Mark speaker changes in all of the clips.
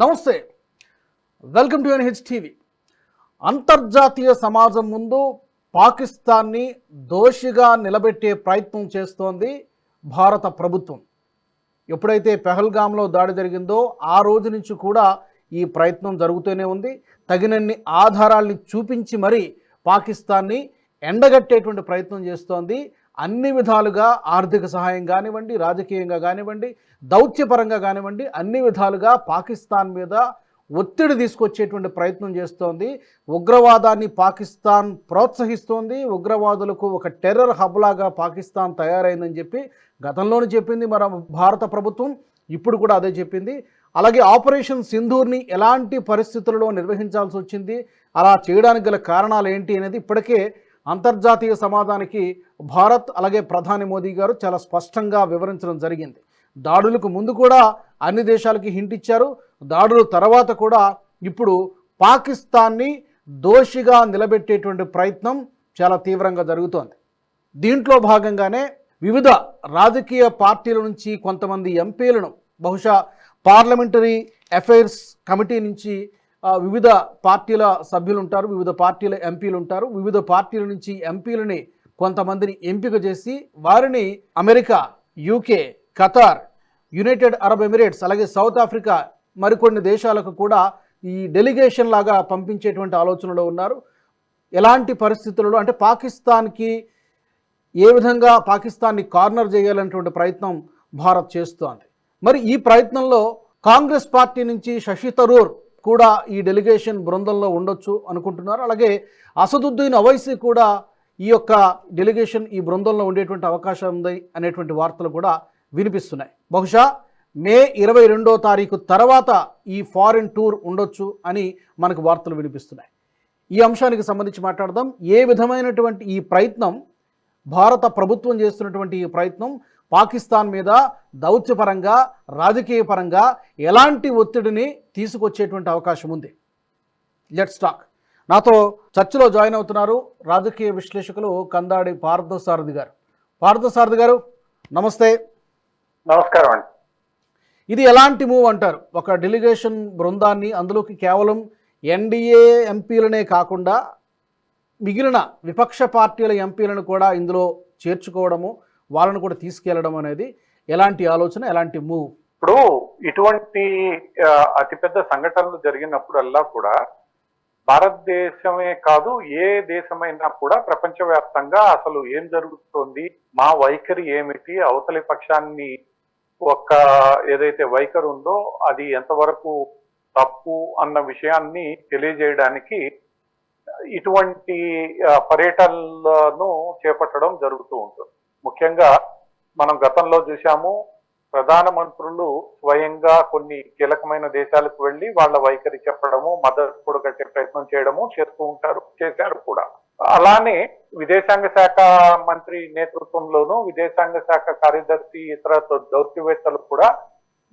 Speaker 1: నమస్తే. Welcome to NH TV అంతర్జాతీయ సమాజం ముందు పాకిస్తాన్ని దోషిగా నిలబెట్టే ప్రయత్నం చేస్తోంది భారత ప్రభుత్వం. ఎప్పుడైతే పెహల్గాంలో దాడి జరిగిందో ఆ రోజు నుంచి కూడా ఈ ప్రయత్నం జరుగుతూనే ఉంది. తగినన్ని ఆధారాల్ని చూపించి మరీ పాకిస్తాన్ని ఎండగట్టేటువంటి ప్రయత్నం చేస్తోంది. అన్ని విధాలుగా ఆర్థిక సహాయం కానివ్వండి రాజకీయంగా కానివ్వండి దౌత్యపరంగా కానివ్వండి అన్ని విధాలుగా పాకిస్తాన్ మీద ఒత్తిడి తీసుకొచ్చేటువంటి ప్రయత్నం చేస్తోంది. ఉగ్రవాదాన్ని పాకిస్తాన్ ప్రోత్సహిస్తోంది. ఉగ్రవాదులకు ఒక టెర్రర్ హబ్లాగా పాకిస్తాన్ తయారైందని చెప్పి గతంలోనే చెప్పింది మన భారత ప్రభుత్వం ఇప్పుడు కూడా అదే చెప్పింది. అలాగే ఆపరేషన్ సింధూర్ని ఎలాంటి పరిస్థితులలో నిర్వహించాల్సి వచ్చింది అలా చేయడానికి గల కారణాలు ఏంటి అనేది ఇప్పటికే అంతర్జాతీయ సమాజానికి భారత్ అలాగే ప్రధాని మోదీ గారు చాలా స్పష్టంగా వివరించడం జరిగింది. దాడులకు ముందు కూడా అన్ని దేశాలకి హింట్ ఇచ్చారు. దాడుల తర్వాత కూడా ఇప్పుడు పాకిస్తాన్ని దోషిగా నిలబెట్టేటువంటి ప్రయత్నం చాలా తీవ్రంగా జరుగుతోంది. దీంట్లో భాగంగానే వివిధ రాజకీయ పార్టీల నుంచి కొంతమంది ఎంపీలను బహుశా పార్లమెంటరీ అఫైర్స్ కమిటీ నుంచి వివిధ పార్టీల సభ్యులు ఉంటారు వివిధ పార్టీల ఎంపీలు ఉంటారు వివిధ పార్టీల నుంచి ఎంపీలని కొంతమందిని ఎంపిక చేసి వారిని America UK Qatar United Arab Emirates అలాగే సౌత్ ఆఫ్రికా మరికొన్ని దేశాలకు కూడా ఈ డెలిగేషన్ లాగా పంపించేటువంటి ఆలోచనలో ఉన్నారు. ఎలాంటి పరిస్థితులలో అంటే పాకిస్తాన్కి ఏ విధంగా పాకిస్తాన్ని కార్నర్ చేయాలనేటువంటి ప్రయత్నం భారత్ చేస్తోంది. మరి ఈ ప్రయత్నంలో కాంగ్రెస్ పార్టీ నుంచి శశి తరూర్ కూడా ఈ డెలిగేషన్ బృందంలో ఉండొచ్చు అనుకుంటున్నారు. అలాగే అసదుద్దీన్ అవైసీ కూడా ఈ యొక్క డెలిగేషన్ ఈ బృందంలో ఉండేటువంటి అవకాశం ఉంది అనేటువంటి వార్తలు కూడా వినిపిస్తున్నాయి. బహుశా మే ఇరవై రెండో తారీఖు తర్వాత ఈ ఫారిన్ టూర్ ఉండొచ్చు అని మనకు వార్తలు వినిపిస్తున్నాయి. ఈ అంశానికి సంబంధించి మాట్లాడదాం. ఏ విధమైనటువంటి ఈ ప్రయత్నం భారత ప్రభుత్వం చేస్తున్నటువంటి ఈ ప్రయత్నం పాకిస్తాన్ మీద దౌత్యపరంగా రాజకీయ పరంగా ఎలాంటి ఒత్తిడిని తీసుకొచ్చేటువంటి అవకాశం ఉంది. లెట్స్ టాక్ నాతో చర్చలో జాయిన్ అవుతున్నారు రాజకీయ విశ్లేషకులు కందాడి పార్థసారథి గారు. పార్థసారథి గారు నమస్తే.
Speaker 2: నమస్కారం అండి.
Speaker 1: ఇది ఎలాంటి మూవ్ అంటారు? ఒక డెలిగేషన్ బృందాన్ని అందులోకి కేవలం ఎన్డీఏ ఎంపీలనే కాకుండా మిగిలిన విపక్ష పార్టీల ఎంపీలను కూడా ఇందులో చేర్చుకోవడము వాళ్ళను కూడా తీసుకెళ్ళడం అనేది ఎలాంటి ఆలోచన ఎలాంటి మూవ్
Speaker 2: ఇప్పుడు ఇటువంటి అతిపెద్ద సంఘటనలు జరిగినప్పుడల్లా కూడా భారతదేశమే కాదు ఏ దేశమైనా కూడా ప్రపంచవ్యాప్తంగా అసలు ఏం జరుగుతోంది మా వైఖరి ఏమిటి అవతలి పక్షాన్ని ఒక ఏదైతే వైఖరి ఉందో అది ఎంతవరకు తప్పు అన్న విషయాన్ని తెలియజేయడానికి ఇటువంటి పర్యటనలను చేపట్టడం జరుగుతూ ఉంటుంది. ముఖ్యంగా మనం గతంలో చూశాము ప్రధానమంత్రులు స్వయంగా కొన్ని కీలకమైన దేశాలకు వెళ్ళి వాళ్ళ వైఖరి చెప్పడము మద్దతు కూడా ప్రయత్నం చేయడము చేస్తూ ఉంటారు చేశారు కూడా. అలానే విదేశాంగ శాఖ మంత్రి నేతృత్వంలోనూ విదేశాంగ శాఖ కార్యదర్శి ఇతర దౌత్యవేత్తలు కూడా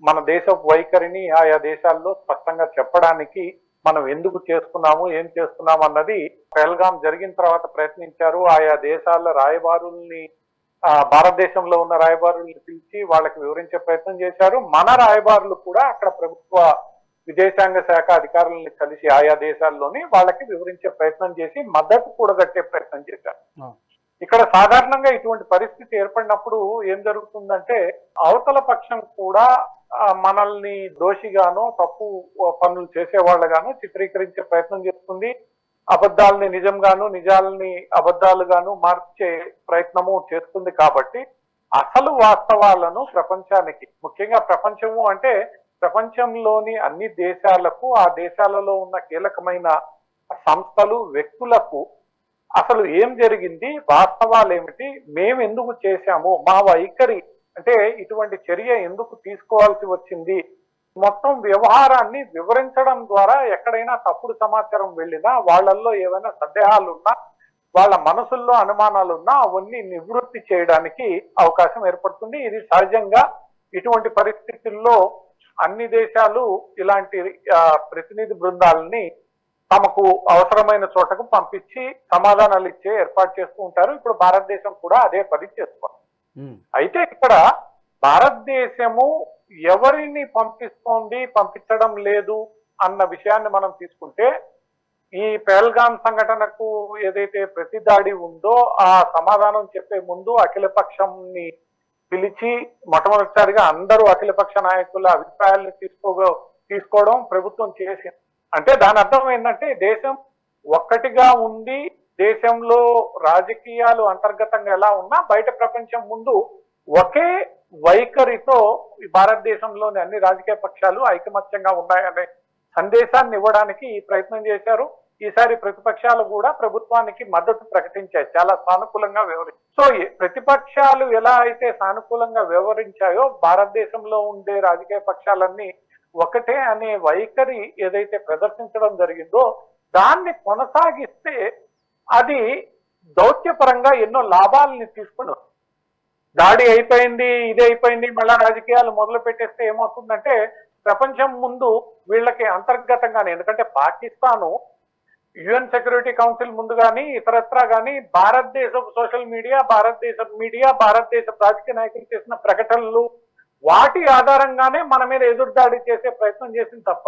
Speaker 2: మన దేశ వైఖరిని ఆయా దేశాల్లో స్పష్టంగా చెప్పడానికి మనం ఎందుకు చేస్తున్నాము ఏం చేస్తున్నాము అన్నది పెహల్గాం జరిగిన తర్వాత ప్రయత్నించారు. ఆయా దేశాల రాయబారుల్ని భారతదేశంలో ఉన్న రాయబారుల్ని పిలిచి వాళ్ళకి వివరించే ప్రయత్నం చేశారు. మన రాయబారులు కూడా అక్కడ ప్రభుత్వ విదేశాంగ శాఖ అధికారులను కలిసి ఆయా దేశాల్లోని వాళ్ళకి వివరించే ప్రయత్నం చేసి మద్దతు కూడగట్టే ప్రయత్నం చేశారు. ఇక్కడ సాధారణంగా ఇటువంటి పరిస్థితి ఏర్పడినప్పుడు ఏం జరుగుతుందంటే అవతల పక్షం కూడా మనల్ని దోషిగానో తప్పు పనులు చేసేవాళ్ళగానో చిత్రీకరించే ప్రయత్నం చేస్తుంది. అబద్ధాలని నిజంగాను నిజాలని అబద్ధాలుగాను మార్చే ప్రయత్నము చేస్తుంది కాబట్టి అసలు వాస్తవాలను ప్రపంచానికి ముఖ్యంగా ప్రపంచము అంటే ప్రపంచంలోని అన్ని దేశాలకు ఆ దేశాలలో ఉన్న కీలకమైన సంస్థలు వ్యక్తులకు అసలు ఏం జరిగింది? వాస్తవాలు ఏమిటి మేము ఎందుకు చేశాము? మా వైఖరి అంటే ఇటువంటి చర్య ఎందుకు తీసుకోవాల్సి వచ్చింది? మొత్తం వ్యవహారాన్ని వివరించడం ద్వారా ఎక్కడైనా తప్పుడు సమాచారం వెళ్ళినా వాళ్ళల్లో ఏమైనా సందేహాలు ఉన్నా వాళ్ళ మనసుల్లో అనుమానాలు ఉన్నా అవన్నీ నివృత్తి చేయడానికి అవకాశం ఏర్పడుతుంది. ఇది సహజంగా ఇటువంటి పరిస్థితుల్లో అన్ని దేశాలు ఇలాంటి ప్రతినిధి బృందాలని తమకు అవసరమైన చోటకు పంపించి సమాధానాలు ఇచ్చే ఏర్పాటు చేస్తూ ఉంటారు. ఇప్పుడు భారతదేశం కూడా అదే పని చేస్తుంది.
Speaker 1: ఉమ్,
Speaker 2: అయితే ఇక్కడ భారతదేశము ఎవరిని పంపిస్తోంది పంపించడం లేదు అన్న విషయాన్ని మనం తీసుకుంటే ఈ పెహల్గాం సంఘటనకు ఏదైతే ప్రతిదాడి ఉందో ఆ సమాధానం చెప్పే ముందు అఖిలపక్షంని పిలిచి మొట్టమొదటిసారిగా అందరూ అఖిలపక్ష నాయకుల అభిప్రాయాలను తీసుకో తీసుకోవడం ప్రభుత్వం చేసింది. అంటే దాని అర్థం ఏంటంటే దేశం ఒక్కటిగా ఉండి దేశంలో రాజకీయాలు అంతర్గతంగా ఎలా ఉన్నా బయట ప్రపంచం ముందు ఒకే వైఖరితో ఈ భారతదేశంలోని అన్ని రాజకీయ పక్షాలు ఐకమత్యంగా ఉన్నాయనే సందేశాన్ని ఇవ్వడానికి ఈ ప్రయత్నం చేశారు. ఈసారి ప్రతిపక్షాలు కూడా ప్రభుత్వానికి మద్దతు ప్రకటించాయి. చాలా సానుకూలంగా వివరించి సో ఈ ప్రతిపక్షాలు ఎలా అయితే సానుకూలంగా వ్యవహరించాయో భారతదేశంలో ఉండే రాజకీయ పక్షాలన్నీ ఒకటే అనే వైఖరి ఏదైతే ప్రదర్శించడం జరిగిందో దాన్ని కొనసాగిస్తే అది దౌత్యపరంగా ఎన్నో లాభాలని తీసుకుని దాడి అయిపోయింది ఇది అయిపోయింది మళ్ళా రాజకీయాలు మొదలు పెట్టేస్తే ఏమవుతుందంటే ప్రపంచం ముందు వీళ్ళకి అంతర్గతంగానే ఎందుకంటే పాకిస్తాను యుఎన్ సెక్యూరిటీ కౌన్సిల్ ముందు కానీ ఇతరత్రా కానీ భారతదేశం సోషల్ మీడియా భారతదేశం మీడియా భారతదేశ రాజకీయ నాయకులు చేసిన ప్రకటనలు వాటి ఆధారంగానే మన మీద ఎదురుదాడి చేసే ప్రయత్నం చేసింది తప్ప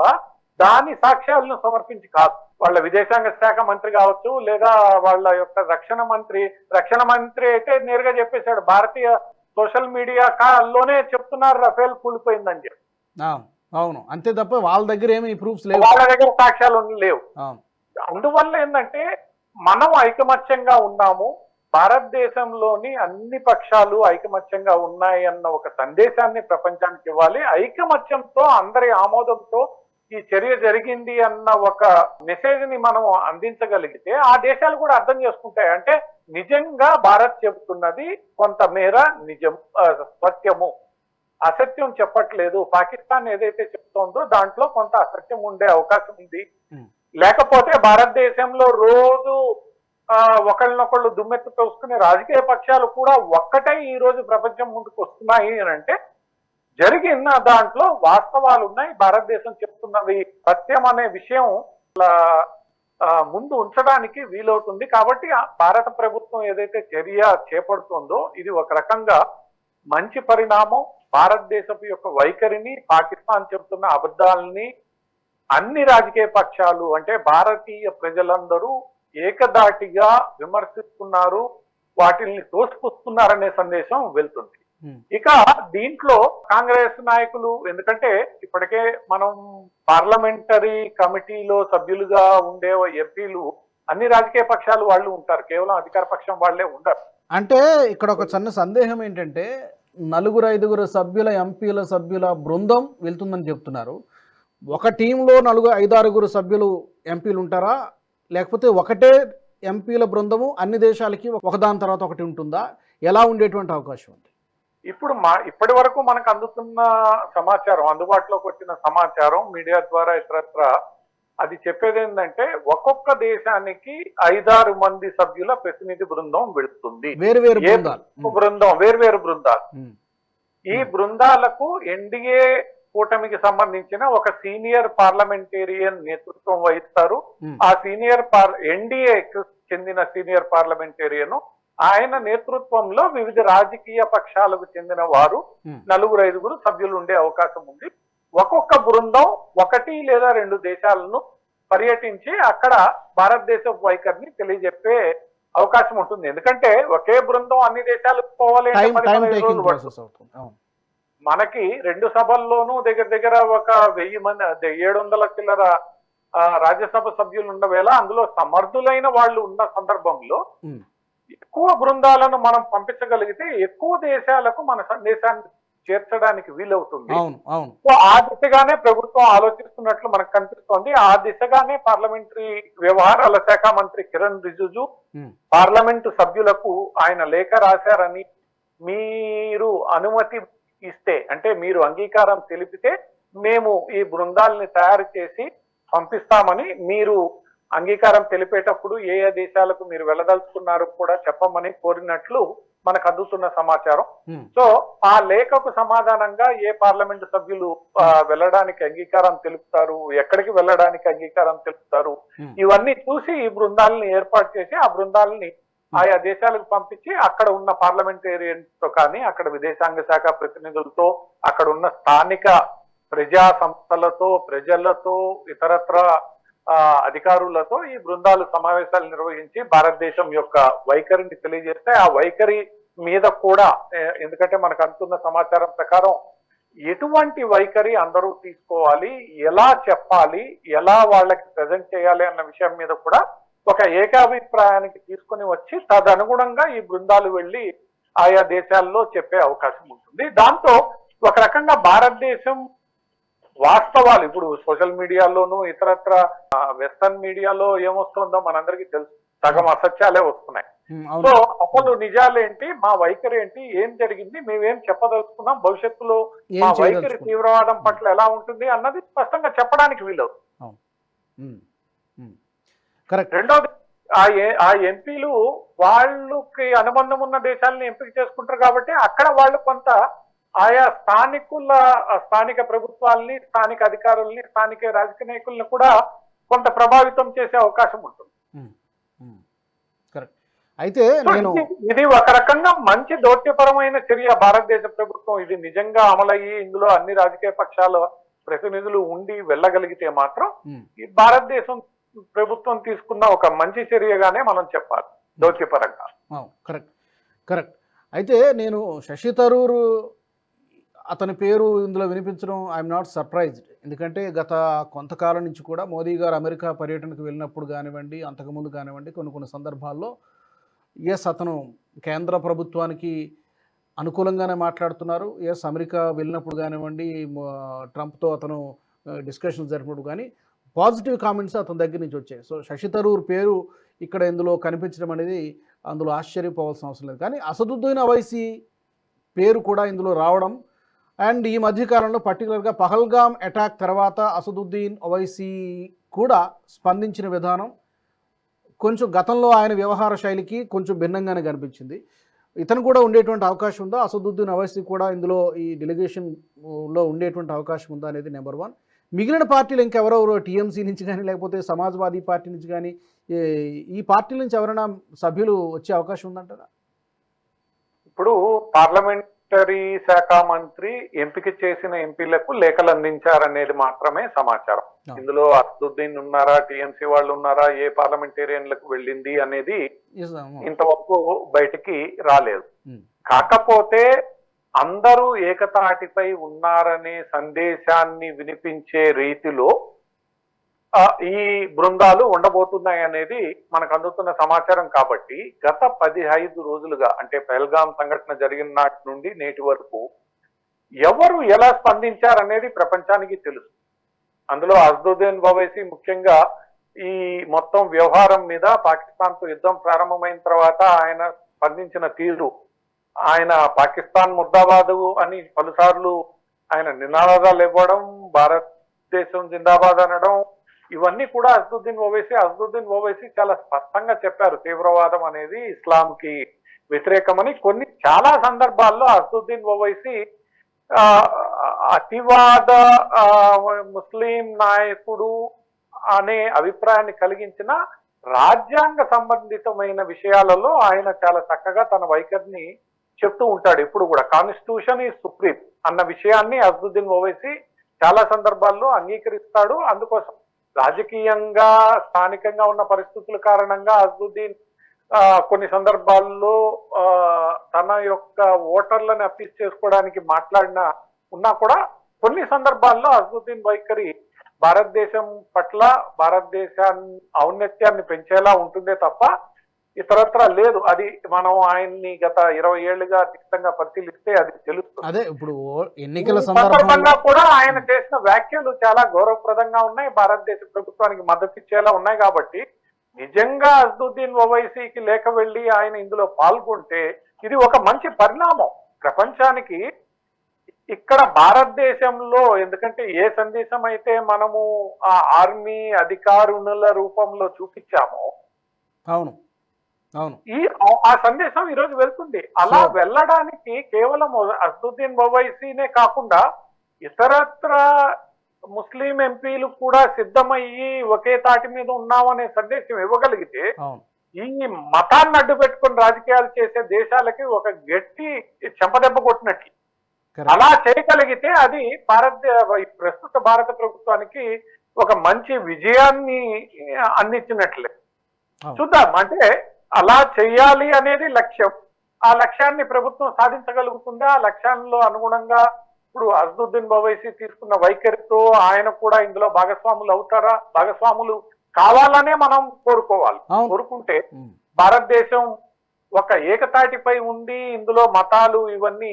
Speaker 2: దాని సాక్ష్యాలను సమర్పించి కాదు. వాళ్ళ విదేశాంగ శాఖ మంత్రి కావచ్చు లేదా వాళ్ళ యొక్క రక్షణ మంత్రి రక్షణ మంత్రి అయితే నేరుగా చెప్పేశాడు భారతీయ సోషల్ మీడియా లోనే చెప్తున్నారు రఫేల్ కూలిపోయిందని చెప్పి.
Speaker 1: అవును అంతే తప్ప వాళ్ళ దగ్గర ఏమి ప్రూఫ్స్ లేవు.
Speaker 2: వాళ్ళ దగ్గర సాక్ష్యాలు లేవు. అందువల్ల ఏంటంటే మనం ఐకమత్యంగా ఉన్నాము భారతదేశంలోని అన్ని పక్షాలు ఐకమత్యంగా ఉన్నాయి అన్న ఒక సందేశాన్ని ప్రపంచానికి ఇవ్వాలి. ఐకమత్యంతో అందరి ఆమోదంతో ఈ చర్య జరిగింది అన్న ఒక మెసేజ్ని మనం అందించగలిగితే ఆ దేశాలు కూడా అర్థం చేసుకుంటాయి. అంటే నిజంగా భారత్ చెబుతున్నది కొంతమేర నిజం సత్యము. అసత్యం చెప్పట్లేదు. పాకిస్తాన్ ఏదైతే చెప్తోందో దాంట్లో కొంత అసత్యం ఉండే అవకాశం ఉంది. లేకపోతే భారతదేశంలో రోజు ఒకళ్ళనొకళ్ళు దుమ్మెత్తు తోసుకునే రాజకీయ పక్షాలు కూడా ఒక్కటే ఈ రోజు ప్రపంచం ముందుకు వస్తున్నాయి అని అంటే జరిగిన దాంట్లో వాస్తవాలు ఉన్నాయి. భారతదేశం చెప్తున్నది సత్యం అనే విషయం ముందు ఉంచడానికి వీలవుతుంది. కాబట్టి భారత ప్రభుత్వం ఏదైతే చర్య చేపడుతుందో ఇది ఒక రకంగా మంచి పరిణామం. భారతదేశపు యొక్క వైఖరిని పాకిస్తాన్ చెబుతున్న అబద్ధాలని అన్ని రాజకీయ పక్షాలు అంటే భారతీయ ప్రజలందరూ ఏకదాటిగా విమర్శిస్తున్నారు వాటిని తోసిపుస్తున్నారనే సందేశం వెళ్తుంది. ఇక దీంట్లో కాంగ్రెస్ నాయకులు ఎందుకంటే ఇప్పటికే మనం పార్లమెంటరీ కమిటీలో సభ్యులుగా ఉండే ఎంపీలు అన్ని రాజకీయ పక్షాలు వాళ్ళు ఉంటారు. కేవలం అధికార పక్షం వాళ్ళే ఉండరు.
Speaker 1: అంటే ఇక్కడ ఒక చిన్న సందేహం ఏంటంటే నలుగురు ఐదుగురు సభ్యుల ఎంపీల సభ్యుల బృందం వెళ్తుందని చెప్తున్నారు. ఒక టీంలో నలుగురు ఐదారుగురు సభ్యులు ఎంపీలు ఉంటారా? లేకపోతే ఒకటే ఎంపీల బృందము అన్ని దేశాలకి ఒకదాని తర్వాత ఒకటి ఉంటుందా? ఎలా ఉండేటువంటి అవకాశం ఉంది
Speaker 2: ఇప్పుడు మా ఇప్పటి వరకు మనకు అందుతున్న సమాచారం అందుబాటులోకి వచ్చిన సమాచారం మీడియా ద్వారా ఇతరత్ర అది చెప్పేది ఏంటంటే ఒక్కొక్క దేశానికి ఐదారు మంది సభ్యుల ప్రతినిధి బృందం వెళుతుంది.
Speaker 1: వేరు వేరు
Speaker 2: బృందం? వేర్వేరు బృందాలు. ఈ బృందాలకు ఎన్డీఏ కూటమికి సంబంధించిన ఒక సీనియర్ పార్లమెంటేరియన్ నేతృత్వం వహిస్తారు. ఆ సీనియర్ పార్ ఎన్డీఏకు చెందిన సీనియర్ పార్లమెంటేరియన్ ఆయన నేతృత్వంలో వివిధ రాజకీయ పక్షాలకు చెందిన వారు నలుగురు ఐదుగురు సభ్యులు ఉండే అవకాశం ఉంది. ఒక్కొక్క బృందం ఒకటి లేదా రెండు దేశాలను పర్యటించి అక్కడ భారతదేశ వైఖరిని తెలియజెప్పే అవకాశం ఉంటుంది. ఎందుకంటే ఒకే బృందం అన్ని దేశాలకు పోవాలి మనకి రెండు సభల్లోనూ దగ్గర దగ్గర ఒక వెయ్యి మంది ఏడు వందల చిల్లర రాజ్యసభ సభ్యులు ఉండవేళ అందులో సమర్థులైన వాళ్ళు ఉన్న సందర్భంలో ఎక్కువ బృందాలను మనం పంపించగలిగితే ఎక్కువ దేశాలకు మన సందేశాన్ని చేర్చడానికి వీలవుతుంది. సో ఆ దిశగానే ప్రభుత్వం ఆలోచిస్తున్నట్లు మనకు కనిపిస్తోంది. ఆ దిశగానే పార్లమెంటరీ వ్యవహారాల శాఖ మంత్రి కిరణ్ రిజిజు పార్లమెంటు సభ్యులకు ఆయన లేఖ రాశారని మీరు అనుమతి ఇస్తే అంటే మీరు అంగీకారం తెలిపితే మేము ఈ బృందాలని తయారు చేసి పంపిస్తామని మీరు అంగీకారం తెలిపేటప్పుడు ఏ ఏ దేశాలకు మీరు వెళ్ళదలుచుకున్నారు కూడా చెప్పమని కోరినట్లు మనకు అందుతున్న సమాచారం సో ఆ లేఖకు సమాధానంగా ఏ పార్లమెంటు సభ్యులు వెళ్ళడానికి అంగీకారం తెలుపుతారు ఎక్కడికి వెళ్ళడానికి అంగీకారం తెలుపుతారు. ఇవన్నీ చూసి ఈ బృందాలని ఏర్పాటు చేసి ఆ బృందాలని ఆయా దేశాలకు పంపించి అక్కడ ఉన్న పార్లమెంటేరియన్స్తో కానీ అక్కడ విదేశాంగ శాఖ ప్రతినిధులతో అక్కడ ఉన్న స్థానిక ప్రజా సంస్థలతో ప్రజలతో ఇతరత్ర అధికారులతో ఈ బృందాలు సమావేశాలు నిర్వహించి భారతదేశం యొక్క వైఖరిని తెలియజేస్తే ఆ వైఖరి మీద కూడా ఎందుకంటే మనకు అందుతున్న సమాచారం ప్రకారం ఎటువంటి వైఖరి అందరూ తీసుకోవాలి ఎలా చెప్పాలి ఎలా వాళ్ళకి ప్రజెంట్ చేయాలి అన్న విషయం మీద కూడా ఒక ఏకాభిప్రాయానికి తీసుకుని వచ్చి తదనుగుణంగా ఈ బృందాలు వెళ్ళి ఆయా దేశాల్లో చెప్పే అవకాశం ఉంటుంది. దాంతో ఒక రకంగా భారతదేశం వాస్తవాలు ఇప్పుడు సోషల్ మీడియాలోను ఇతరత్ర వెస్టర్న్ మీడియాలో ఏమొస్తుందో మనందరికీ తెలుసు. సగం అసత్యాలే వస్తున్నాయి. సో అసలు నిజాలేంటి? మా వైఖరి ఏంటి? ఏం జరిగింది? మేమేం చెప్పదలుచుకున్నాం? భవిష్యత్తులో మా వైఖరి? తీవ్రవాదం పట్ల ఎలా ఉంటుంది అన్నది స్పష్టంగా చెప్పడానికి వీలవుతుంది.
Speaker 1: కరెక్ట్.
Speaker 2: రెండోది ఆ ఎంపీలు వాళ్ళకి అనుబంధం ఉన్న దేశాలను ఎంపిక చేసుకుంటారు కాబట్టి అక్కడ వాళ్ళు కొంత ఆయా స్థానికుల స్థానిక ప్రభుత్వాల్ని స్థానిక అధికారుల్ని స్థానిక రాజకీయ నాయకుల్ని కూడా కొంత ప్రభావితం చేసే అవకాశం ఉంటుంది.
Speaker 1: కరెక్ట్. అయితే నేను
Speaker 2: ఇది- ఒక రకంగా మంచి దౌత్యపరమైన చర్య భారతదేశ ప్రభుత్వం. ఇది నిజంగా అమలయ్యి ఇందులో అన్ని రాజకీయ పక్షాల ప్రతినిధులు ఉండి వెళ్ళగలిగితే మాత్రం ఈ భారతదేశం ప్రభుత్వం తీసుకున్న ఒక మంచి చర్యగానే మనం చెప్పాలి. దౌత్యపరంగా.
Speaker 1: Correct correct. అయితే నేను శశి తరూర్ అతని పేరు ఇందులో వినిపించడం ఐఎమ్ నాట్ సర్ప్రైజ్డ్. ఎందుకంటే గత కొంతకాలం నుంచి కూడా మోదీ గారు అమెరికా పర్యటనకు వెళ్ళినప్పుడు కానివ్వండి అంతకుముందు కానివ్వండి కొన్ని కొన్ని సందర్భాల్లో ఎస్ అతను కేంద్ర ప్రభుత్వానికి అనుకూలంగానే మాట్లాడుతున్నారు. ఎస్ అమెరికా వెళ్ళినప్పుడు కానివ్వండి ట్రంప్తో అతను డిస్కషన్ జరిపినప్పుడు కానీ పాజిటివ్ కామెంట్స్ అతని దగ్గర నుంచి వచ్చాయి. సో శశి తరూర్ పేరు ఇక్కడ ఇందులో కనిపించడం అనేది అందులో ఆశ్చర్యపోవాల్సిన అవసరం లేదు. కానీ అసదుద్దీన్ అవైసీ పేరు కూడా ఇందులో రావడం అండ్ ఈ మధ్యకాలంలో పర్టికులర్గా పహల్గామ్ అటాక్ తర్వాత అసదుద్దీన్ అవైసీ కూడా స్పందించిన విధానం కొంచెం గతంలో ఆయన వ్యవహార శైలికి కొంచెం భిన్నంగానే కనిపించింది. ఇతను కూడా ఉండేటువంటి అవకాశం ఉందా? అసదుద్దీన్ అవైసీ కూడా ఇందులో ఈ డెలిగేషన్లో ఉండేటువంటి అవకాశం ఉందా అనేది నెంబర్ వన్. మిగిలిన పార్టీలు ఇంకెవరెవరో? టీఎంసీ నుంచి కానీ లేకపోతే సమాజ్వాదీ పార్టీ నుంచి కానీ ఈ- పార్టీల నుంచి ఎవరైనా సభ్యులు వచ్చే అవకాశం ఉందంటారా?
Speaker 2: ఇప్పుడు పార్లమెంటరీ శాఖ మంత్రి ఎంపిక చేసిన ఎంపీలకు లేఖలు అందించారనేది మాత్రమే సమాచారం. ఇందులో అసదుద్దీన్ ఉన్నారా టిఎంసీ వాళ్ళు ఉన్నారా ఏ పార్లమెంటేరియన్లకు వెళ్ళింది అనేది. ఇంతవరకు బయటికి రాలేదు. కాకపోతే అందరూ ఏకతాటిపై ఉన్నారనే సందేశాన్ని వినిపించే రీతిలో ఈ బృందాలు ఉండబోతున్నాయి అనేది మనకు అందుతున్న సమాచారం కాబట్టి గత పదిహైదు రోజులుగా అంటే పెహల్గాం సంఘటన జరిగిన నాటి నుండి నేటి వరకు ఎవరు ఎలా స్పందించారనేది ప్రపంచానికి తెలుసు. అందులో అజ్దుద్దీన్ ఓవైసీ ముఖ్యంగా ఈ మొత్తం వ్యవహారం మీద పాకిస్తాన్తో యుద్ధం ప్రారంభమైన తర్వాత ఆయన స్పందించిన తీరు ఆయన పాకిస్తాన్ ముర్దాబాదు అని పలుసార్లు ఆయన నినాదాలు ఇవ్వడం భారతదేశం జిందాబాద్ అనడం ఇవన్నీ కూడా అజ్దుద్దీన్ ఓవైసీ అజ్దుద్దీన్ ఓవైసీ చాలా స్పష్టంగా చెప్పారు. తీవ్రవాదం అనేది ఇస్లాంకి వ్యతిరేకమని కొన్ని చాలా సందర్భాల్లో అజ్దుద్దీన్ ఓవైసీ అతివాద ముస్లిం నాయకుడు అనే అభిప్రాయాన్ని కలిగించిన రాజ్యాంగ సంబంధితమైన విషయాలలో ఆయన చాలా చక్కగా తన వైఖరిని చెప్తూ ఉంటాడు ఇప్పుడు కూడా. కాన్స్టిట్యూషన్ ఈ సుప్రీం అన్న విషయాన్ని అజ్దుద్దీన్ ఓవైసీ చాలా సందర్భాల్లో అంగీకరిస్తాడు. అందుకోసం రాజకీయంగా స్థానికంగా ఉన్న పరిస్థితుల కారణంగా అజ్దుద్దీన్ కొన్ని సందర్భాల్లో తన యొక్క ఓటర్లను అప్పీస్ చేసుకోవడానికి మాట్లాడిన ఉన్నా కూడా కొన్ని సందర్భాల్లో అజ్దుద్దీన్ వైఖరి భారతదేశం పట్ల భారతదేశాన్ని ఔన్నత్యాన్ని పెంచేలా ఉంటుందే తప్ప ఇతరత్ర లేదు. అది మనం ఆయన్ని గత ఇరవై ఏళ్ళుగా ఖచ్చితంగా పరిశీలిస్తే అది తెలుస్తుంది.
Speaker 1: అదే ఇప్పుడు ఎన్నికల
Speaker 2: సందర్భంగా కూడా ఆయన చేసిన వ్యాఖ్యలు చాలా గౌరవప్రదంగా ఉన్నాయి. భారతదేశ ప్రభుత్వానికి మద్దతు ఇచ్చేలా ఉన్నాయి కాబట్టి నిజంగా అజ్దుద్దీన్ ఓవైసీకి లేక వెళ్ళి ఆయన ఇందులో పాల్గొంటే ఇది ఒక మంచి పరిణామం. ప్రపంచానికి ఇక్కడ భారతదేశంలో ఎందుకంటే ఏ సందేశం అయితే మనము ఆ ఆర్మీ అధికారుల రూపంలో చూపించామో
Speaker 1: అవును.
Speaker 2: ఈ ఆ- సందేశం ఈ రోజు వెళ్తుంది అలా. వెళ్ళడానికి కేవలం అసదుద్దీన్ ఓవైసీనే కాకుండా ఇతరత్ర ముస్లిం ఎంపీలు కూడా సిద్ధమయ్యి ఒకే తాటి మీద ఉన్నామనే సందేశం ఇవ్వగలిగితే ఈ మతాన్ని అడ్డు పెట్టుకుని రాజకీయాలు చేసే దేశాలకి ఒక గట్టి చెంపదెబ్బ కొట్టినట్లు
Speaker 1: Correct.
Speaker 2: అలా చేయగలిగితే అది భారత ప్రస్తుత భారత ప్రభుత్వానికి ఒక మంచి విజయాన్ని అందించినట్లే. చూద్దాం అంటే అలా చెయ్యాలి అనేది లక్ష్యం. ఆ లక్ష్యాన్ని ప్రభుత్వం సాధించగలుగుతుందా? ఆ లక్ష్యంలో అనుగుణంగా ఇప్పుడు అజదుద్దీన్ ఓవైసీ తీసుకున్న వైఖరితో ఆయన కూడా ఇందులో భాగస్వాములు అవుతారా? భాగస్వాములు కావాలనే మనం కోరుకోవాలి. కోరుకుంటే భారతదేశం ఒక ఏకతాటిపై ఉండి ఇందులో మతాలు ఇవన్నీ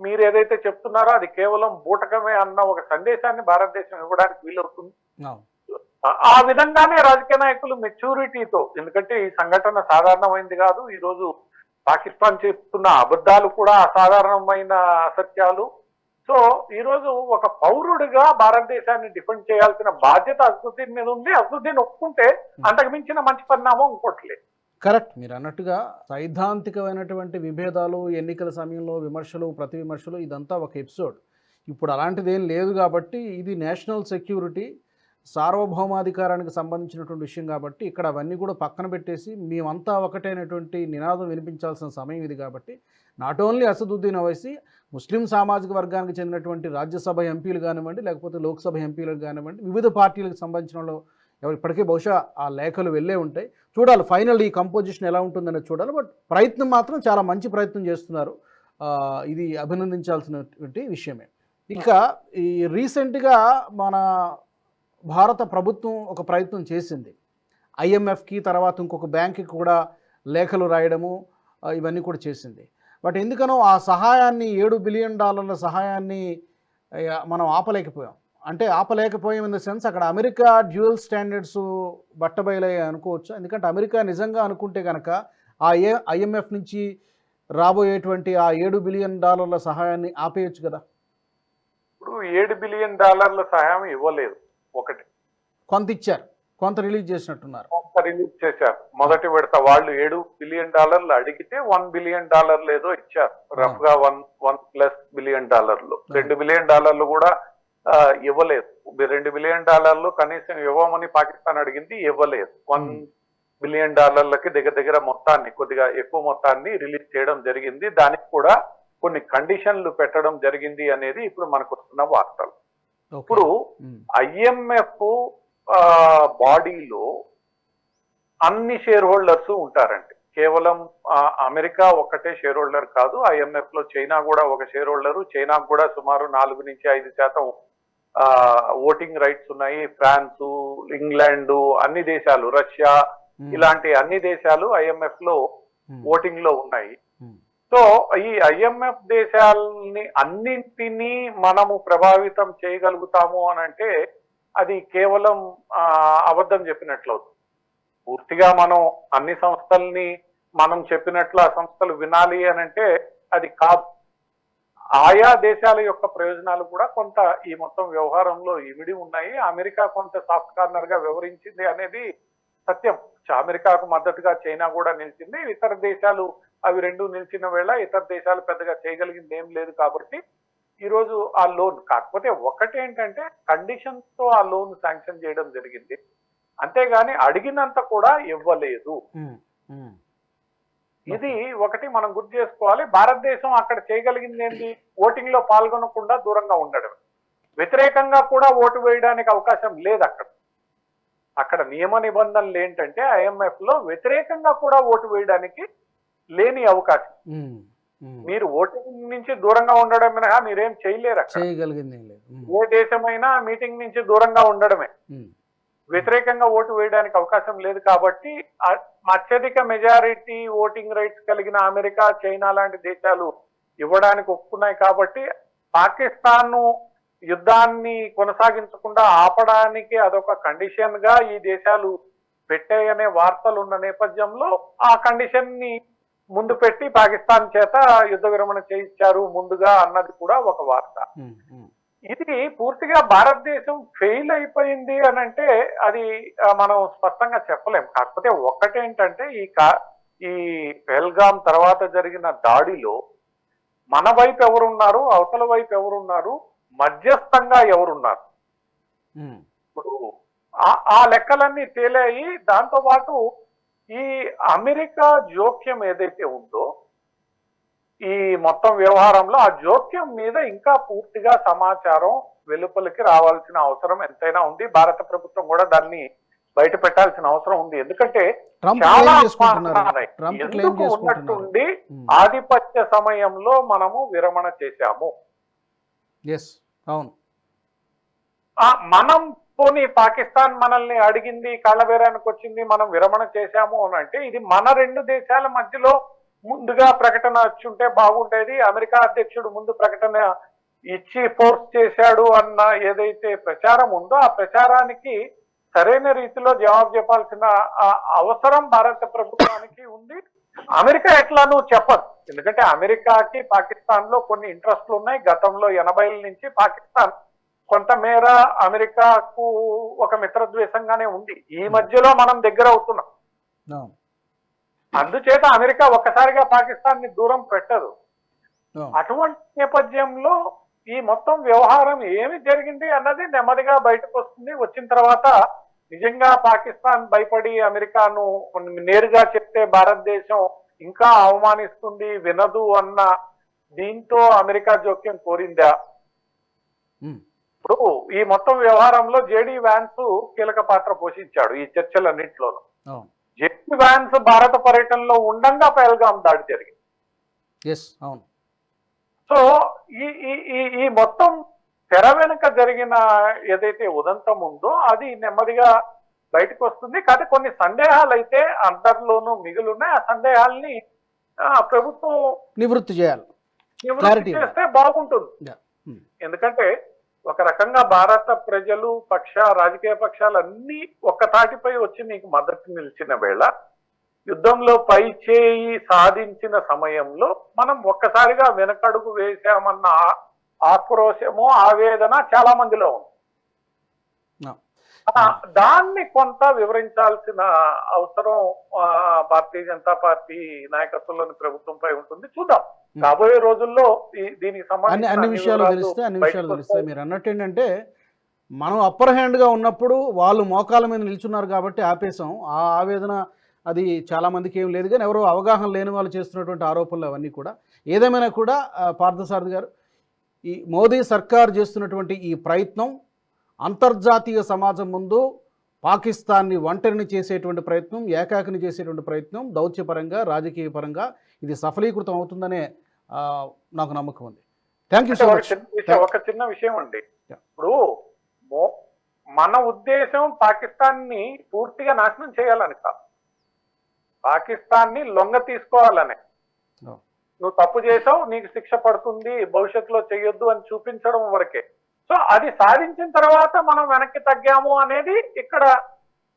Speaker 2: మీరు ఏదైతే చెప్తున్నారో అది కేవలం బూటకమే అన్న ఒక సందేశాన్ని భారతదేశం ఇవ్వడానికి వీలవుతుంది. ఆ- విధంగానే రాజకీయ నాయకులు మెచ్యూరిటీతో ఎందుకంటే ఈ సంఘటన సాధారణమైంది కాదు ఈరోజు పాకిస్తాన్ చెప్తున్న అబద్ధాలు కూడా అసాధారణమైన అసత్యాలు. సో ఈరోజు ఒక పౌరుడిగా భారతదేశాన్ని డిఫెండ్ చేయాల్సిన బాధ్యత అసదుద్దీన్ మీద ఉంది. అసదుద్దీన్ ఒప్పుకుంటే అంతకు మించిన మంచి పరిణామం ఇంకోట్లేదు
Speaker 1: కరెక్ట్. మీరు అన్నట్టుగా సైద్ధాంతికమైనటువంటి విభేదాలు ఎన్నికల సమయంలో విమర్శలు ప్రతి విమర్శలు ఇదంతా ఒక ఎపిసోడ్. ఇప్పుడు అలాంటిది ఏం లేదు కాబట్టి ఇది నేషనల్ సెక్యూరిటీ. సార్వభౌమాధికారానికి సంబంధించినటువంటి విషయం కాబట్టి ఇక్కడ అవన్నీ కూడా పక్కన పెట్టేసి మేమంతా ఒకటైనటువంటి నినాదం వినిపించాల్సిన సమయం ఇది కాబట్టి not only Asaduddin Owaisi Muslim సామాజిక వర్గానికి చెందినటువంటి రాజ్యసభ ఎంపీలు కానివ్వండి లేకపోతే లోక్సభ ఎంపీలు కానివ్వండి వివిధ పార్టీలకు సంబంధించిన వాళ్ళు ఎవరు ఇప్పటికే బహుశా ఆ లేఖలు వెళ్ళే ఉంటాయి. చూడాలి ఫైనల్ ఈ కంపోజిషన్ ఎలా ఉంటుందనేది చూడాలి. బట్ ప్రయత్నం మాత్రం చాలా మంచి ప్రయత్నం చేస్తున్నారు. ఇది అభినందించాల్సినటువంటి విషయమే. ఇక ఈ రీసెంట్గా మన భారత ప్రభుత్వం ఒక ప్రయత్నం చేసింది. ఐఎంఎఫ్కి తర్వాత ఇంకొక బ్యాంక్కి కూడా లేఖలు రాయడము ఇవన్నీ కూడా చేసింది. బట్ ఎందుకనో ఆ సహాయాన్ని ఏడు బిలియన్ డాలర్ల సహాయాన్ని మనం ఆపలేకపోయాం. అంటే ఆపలేకపోయాం ఇన్ ద సెన్స్ అక్కడ అమెరికా డ్యూయల్ స్టాండర్డ్స్ బట్టబయలయ్యి అనుకోవచ్చు. ఎందుకంటే అమెరికా నిజంగా అనుకుంటే కనుక ఆ ఏ ఐఎంఎఫ్ నుంచి రాబోయేటువంటి ఆ ఏడు బిలియన్ డాలర్ల సహాయాన్ని ఆపేయచ్చు కదా.
Speaker 2: ఇప్పుడు ఏడు బిలియన్ డాలర్ల సహాయం ఇవ్వలేదు. ఒకటి.
Speaker 1: కొంత ఇచ్చారు కొంత రిలీజ్ చేసినట్టున్నారు.
Speaker 2: కొంత రిలీజ్ చేశారు. మొదటి విడత వాళ్ళు ఏడు బిలియన్ డాలర్లు అడిగితే వన్ బిలియన్ డాలర్లు ఏదో ఇచ్చారు. రఫ్గా వన్ వన్ ప్లస్ బిలియన్ డాలర్లు. రెండు బిలియన్ డాలర్లు కూడా ఇవ్వలేదు. రెండు బిలియన్ డాలర్లు కనీసం ఇవ్వమని పాకిస్తాన్ అడిగింది ఇవ్వలేదు. వన్ బిలియన్ డాలర్లకి దగ్గర దగ్గర మొత్తాన్ని కొద్దిగా ఎక్కువ మొత్తాన్ని రిలీజ్ చేయడం జరిగింది. దానికి కూడా కొన్ని కండిషన్లు పెట్టడం జరిగింది అనేది ఇప్పుడు మనకు వస్తున్న వార్తలు. ఇప్పుడు ఐఎంఎఫ్ బాడీలో అన్ని షేర్ హోల్డర్స్ ఉంటారండి. కేవలం అమెరికా ఒక్కటే షేర్ హోల్డర్ కాదు ఐఎంఎఫ్లో చైనా కూడా ఒక షేర్ హోల్డరు చైనాకు కూడా సుమారు నాలుగు నుంచి ఐదు శాతం ఓటింగ్ రైట్స్ ఉన్నాయి. ఫ్రాన్స్ ఇంగ్లాండ్ అన్ని దేశాలు రష్యా ఇలాంటి అన్ని దేశాలు ఐఎంఎఫ్లో ఓటింగ్లో ఉన్నాయి. సో ఈ ఐఎంఎఫ్ దేశాలని అన్నింటినీ మనము ప్రభావితం చేయగలుగుతాము అని అంటే అది కేవలం అబద్ధం చెప్పినట్లవుతుంది. పూర్తిగా మనం అన్ని సంస్థల్ని మనం చెప్పినట్లు ఆ సంస్థలు వినాలి అని అంటే అది కాదు. ఆయా దేశాల యొక్క ప్రయోజనాలు కూడా కొంత ఈ మొత్తం వ్యవహారంలో ఇమిడి ఉన్నాయి. అమెరికా కొంత సాఫ్ట్ కార్నర్గా వ్యవహరించింది అనేది సత్యం. అమెరికాకు మద్దతుగా చైనా కూడా నిలిచింది. ఇతర దేశాలు అవి రెండు నిలిచిన వేళ ఇతర దేశాలు పెద్దగా చేయగలిగింది ఏం లేదు కాబట్టి ఈ రోజు ఆ లోన్ కాకపోతే ఒకటేంటంటే కండిషన్స్తో ఆ లోన్ శాంక్షన్ చేయడం జరిగింది. అంతేగాని అడిగినంత కూడా ఇవ్వలేదు. ఇది ఒకటి మనం గుర్తు చేసుకోవాలి. భారతదేశం అక్కడ చేయగలిగింది ఏంటి ఓటింగ్లో పాల్గొనకుండా దూరంగా ఉండడం. వ్యతిరేకంగా కూడా ఓటు వేయడానికి అవకాశం లేదు అక్కడ. అక్కడ నియమ నిబంధనలు ఏంటంటే ఐఎంఎఫ్లో వ్యతిరేకంగా కూడా ఓటు వేయడానికి లేని అవకాశం. మీరు ఓటింగ్ నుంచి దూరంగా ఉండడం మినహా మీరేం చేయలేరు అక్కడ.
Speaker 1: చేయగలిగింది ఏం
Speaker 2: దేశమైనా మీటింగ్ నుంచి దూరంగా ఉండడమే. వ్యతిరేకంగా ఓటు వేయడానికి అవకాశం లేదు కాబట్టి అత్యధిక మెజారిటీ ఓటింగ్ రైట్స్ కలిగిన అమెరికా చైనా లాంటి దేశాలు ఇవ్వడానికి ఒప్పుకున్నాయి కాబట్టి పాకిస్తాన్ యుద్ధాన్ని కొనసాగించకుండా ఆపడానికి అదొక కండిషన్గా ఈ దేశాలు పెట్టాయనే వార్తలు ఉన్న నేపథ్యంలో ఆ కండిషన్ని ముందు పెట్టి పాకిస్తాన్ చేత యుద్ధ విరమణ చేయించారు ముందుగా అన్నది కూడా ఒక వార్త. ఇది పూర్తిగా భారతదేశం ఫెయిల్ అయిపోయింది అని అంటే అది మనం స్పష్టంగా చెప్పలేం కాకపోతే ఒక్కటేంటంటే ఈ కా ఈ పెహల్గాం తర్వాత జరిగిన దాడిలో మన వైపు ఎవరున్నారు అవతల వైపు ఎవరున్నారు మధ్యస్థంగా ఎవరున్నారు? ఇప్పుడు ఆ- లెక్కలన్నీ తేలాయి. దాంతో పాటు ఈ అమెరికా జోక్యం ఏదైతే ఉందో ఈ మొత్తం వ్యవహారంలో ఆ జోక్యం మీద ఇంకా పూర్తిగా సమాచారం వెలుపలికి రావాల్సిన అవసరం ఎంతైనా ఉంది. భారత ప్రభుత్వం కూడా దాన్ని బయట పెట్టాల్సిన అవసరం ఉంది. ఎందుకంటే చాలా ఎందుకు ఉన్నట్టుండి. ఆధిపత్య సమయంలో మనము విరమణ చేశాము? మనం పోనీ పాకిస్తాన్ మనల్ని అడిగింది కాళ్ళబేరానికి వచ్చింది మనం విరమణ చేశాము అని అంటే ఇది మన రెండు దేశాల మధ్యలో ముందుగా ప్రకటన వచ్చుంటే బాగుండేది. అమెరికా అధ్యక్షుడు ముందు ప్రకటన ఇచ్చి ఫోర్స్ చేశాడు అన్న ఏదైతే ప్రచారం ఉందో ఆ ప్రచారానికి సరైన రీతిలో జవాబు చెప్పాల్సిన అవసరం భారత ప్రభుత్వానికి ఉంది. అమెరికా ఎట్లానూ చెప్పదు. ఎందుకంటే అమెరికాకి పాకిస్తాన్లో కొన్ని ఇంట్రెస్ట్లు ఉన్నాయి. గతంలో ఎనభైల నుంచి పాకిస్తాన్ కొంతమేర అమెరికాకు ఒక మిత్రద్వేషంగానే ఉంది. ఈ మధ్యలో మనం దగ్గర అవుతున్నాం. అందుచేత అమెరికా ఒక్కసారిగా పాకిస్తాన్ని దూరం పెట్టదు. అటువంటి నేపథ్యంలో ఈ మొత్తం వ్యవహారం ఏమి జరిగింది అన్నది నెమ్మదిగా బయటకు వస్తుంది. వచ్చిన తర్వాత నిజంగా పాకిస్తాన్ భయపడి అమెరికాను నేరుగా చెప్తే భారతదేశం ఇంకా అవమానిస్తుంది వినదు అన్న దీంతో అమెరికా జోక్యం కోరిందా?
Speaker 1: ఉమ్.
Speaker 2: ఇప్పుడు ఈ మొత్తం వ్యవహారంలో జేడీ వ్యాన్స్ కీలక పాత్ర పోషించాడు ఈ చర్చలన్నింటిలోనూ. జేడీ వ్యాన్స్ భారత పర్యటనలో ఉండంగా పహల్గాం దాడి జరిగింది.
Speaker 1: అవును.
Speaker 2: సో ఈ ఈ ఈ మొత్తం తెర వెనుక జరిగిన ఏదైతే ఉదంతం ఉందో అది నెమ్మదిగా బయటకు వస్తుంది. కానీ కొన్ని సందేహాలు అయితే అందరిలోనూ మిగులున్నాయి. ఆ సందేహాల్ని ప్రభుత్వం
Speaker 1: నివృత్తి చేయాలి.
Speaker 2: నివృత్తి చేస్తే బాగుంటుంది.
Speaker 1: Hmm.
Speaker 2: ఎందుకంటే ఒక రకంగా భారత ప్రజలు పక్ష రాజకీయ పక్షాలు అన్నీ తాటిపై వచ్చి నీకు మద్దతు నిలిచిన వేళ యుద్ధంలో పై చేయి సాధించిన సమయంలో మనం ఒక్కసారిగా వెనకడుగు వేశామన్న ఆక్రోశము ఆవేదన చాలా మందిలో ఉంది దాన్ని కొంత వివరించాల్సిన అవసరం భారతీయ జనతా పార్టీ నాయకత్వంలోని ప్రభుత్వంపై ఉంటుంది. చూద్దాం. రాబోయే రోజుల్లో దీనికి
Speaker 1: అన్ని
Speaker 2: సంబంధించిన
Speaker 1: అన్ని విషయాలు తెలిస్తే అన్ని విషయాలు. తెలుస్తాయి మీరు అన్నట్టు ఏంటంటే మనం అప్పర్ హ్యాండ్గా ఉన్నప్పుడు వాళ్ళు మోకాల మీద నిల్చున్నారు కాబట్టి ఆపేసాం ఆ ఆవేదన అది చాలా మందికి ఏం లేదు. కానీ ఎవరో అవగాహన లేని వాళ్ళు చేస్తున్నటువంటి ఆరోపణలు అవన్నీ కూడా. ఏదేమైనా కూడా పార్థసారథి గారు ఈ మోదీ సర్కార్ చేస్తున్నటువంటి ఈ ప్రయత్నం అంతర్జాతీయ సమాజం ముందు పాకిస్తాన్ని ఒంటరిని చేసేటువంటి ప్రయత్నం ఏకాకిని చేసేటువంటి ప్రయత్నం దౌత్యపరంగా రాజకీయ పరంగా ఇది సఫలీకృతం అవుతుందనే నాకు నమ్మకం ఉంది. థ్యాంక్ యూ
Speaker 2: ఒక
Speaker 1: మచ్
Speaker 2: చిన్న విషయం ఒక చిన్న విషయం అండి. ఇప్పుడు మన ఉద్దేశం పాకిస్తాన్ని పూర్తిగా నాశనం చేయాలని కాదు. పాకిస్తాన్ని లొంగ తీసుకోవాలని. నువ్వు తప్పు చేసావు నీకు శిక్ష పడుతుంది భవిష్యత్తులో చేయొద్దు అని చూపించడం వరకే. సో అది సాధించిన తర్వాత మనం వెనక్కి తగ్గాము అనేది ఇక్కడ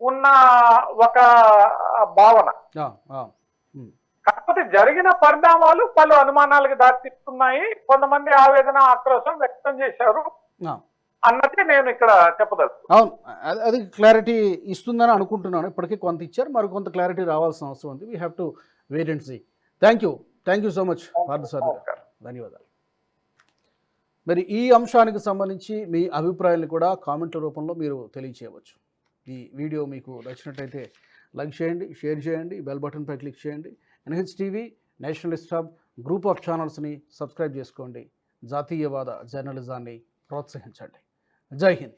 Speaker 2: ఉన్న ఒక భావన. కాకపోతే జరిగిన పరిణామాలు పలు అనుమానాలకు దారితీస్తున్నాయి. కొంతమంది ఆవేదన ఆక్రోశం వ్యక్తం చేశారు. అన్నది నేను ఇక్కడ చెప్పదలుచు
Speaker 1: అవును అది- క్లారిటీ ఇస్తుందని అనుకుంటున్నాను. ఇప్పటికీ కొంత ఇచ్చారు మరి కొంత క్లారిటీ రావాల్సిన అవసరం ఉంది. We have to wait and see thank you thank you so much ధన్యవాదాలు. మరి ఈ అంశానికి సంబంధించి మీ అభిప్రాయాన్ని కూడా కామెంట్ల రూపంలో మీరు తెలియచేయవచ్చు. ఈ వీడియో మీకు నచ్చినట్టయితే లైక్ చేయండి షేర్ చేయండి బెల్ బటన్పై క్లిక్ చేయండి. NH TV nationalist hub group of ఛానల్స్ని subscribe చేసుకోండి. జాతీయవాద జర్నలిజాన్ని ప్రోత్సహించండి. జై హింద్.